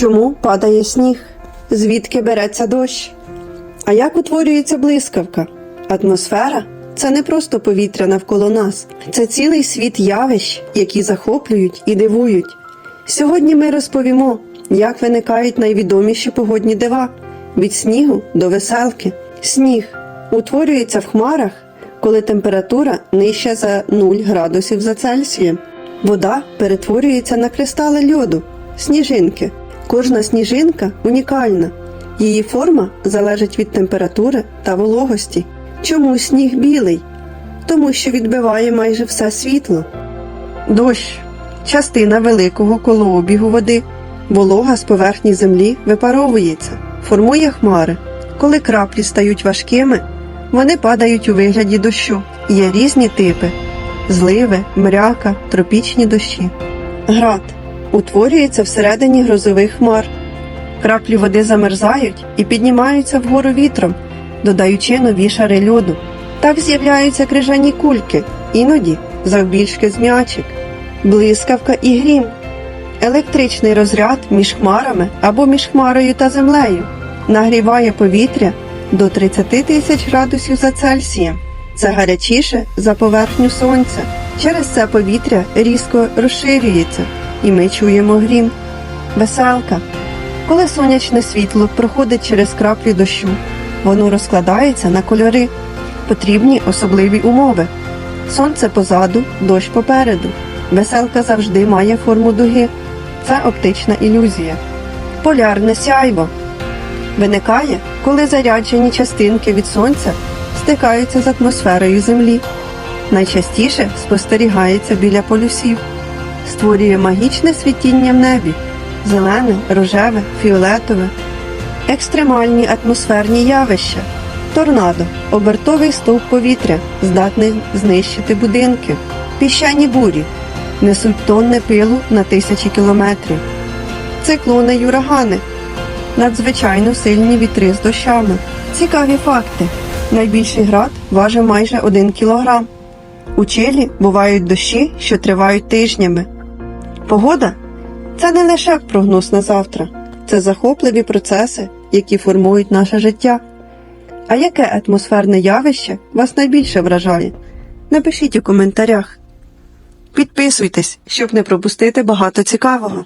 Чому падає сніг? Звідки береться дощ? А як утворюється блискавка? Атмосфера це не просто повітря навколо нас, це цілий світ явищ, які захоплюють і дивують. Сьогодні ми розповімо, як виникають найвідоміші погодні дива від снігу до веселки. Сніг утворюється в хмарах, коли температура нижча за 0 градусів за Цельсієм. Вода перетворюється на кристали льоду, сніжинки. Кожна сніжинка унікальна. Її форма залежить від температури та вологості. Чому сніг білий? Тому що відбиває майже все світло. Дощ частина великого колообігу води. Волога з поверхні землі випаровується, формує хмари. Коли краплі стають важкими, вони падають у вигляді дощу. Є різні типи: зливи, мряка, тропічні дощі. Град утворюється всередині грозових хмар. Краплі води замерзають і піднімаються вгору вітром, додаючи нові шари льоду. Так з'являються крижані кульки, іноді завбільшки з м'ячик, блискавка і грім, електричний розряд між хмарами або між хмарою та землею нагріває повітря до 30 тисяч градусів за Цельсієм. Це гарячіше за поверхню сонця. Через це повітря різко розширюється, і ми чуємо грім. Веселка. Коли сонячне світло проходить через краплі дощу, воно розкладається на кольори. Потрібні особливі умови. Сонце позаду, дощ попереду. Веселка завжди має форму дуги. Це оптична ілюзія. Полярне сяйво виникає, коли заряджені частинки від сонця стикаються з атмосферою Землі. Найчастіше спостерігається біля полюсів, створює магічне світіння в небі зелене, рожеве, фіолетове, екстремальні атмосферні явища, торнадо, обертовий стовп повітря, здатний знищити будинки, піщані бурі, несуть тонни пилу на тисячі кілометрів, циклони й урагани, надзвичайно сильні вітри з дощами. Цікаві факти. Найбільший град важить майже 1 кілограм. У Чилі бувають дощі, що тривають тижнями. Погода це не лише прогноз на завтра, це захопливі процеси, які формують наше життя. А яке атмосферне явище вас найбільше вражає? Напишіть у коментарях. Підписуйтесь, щоб не пропустити багато цікавого.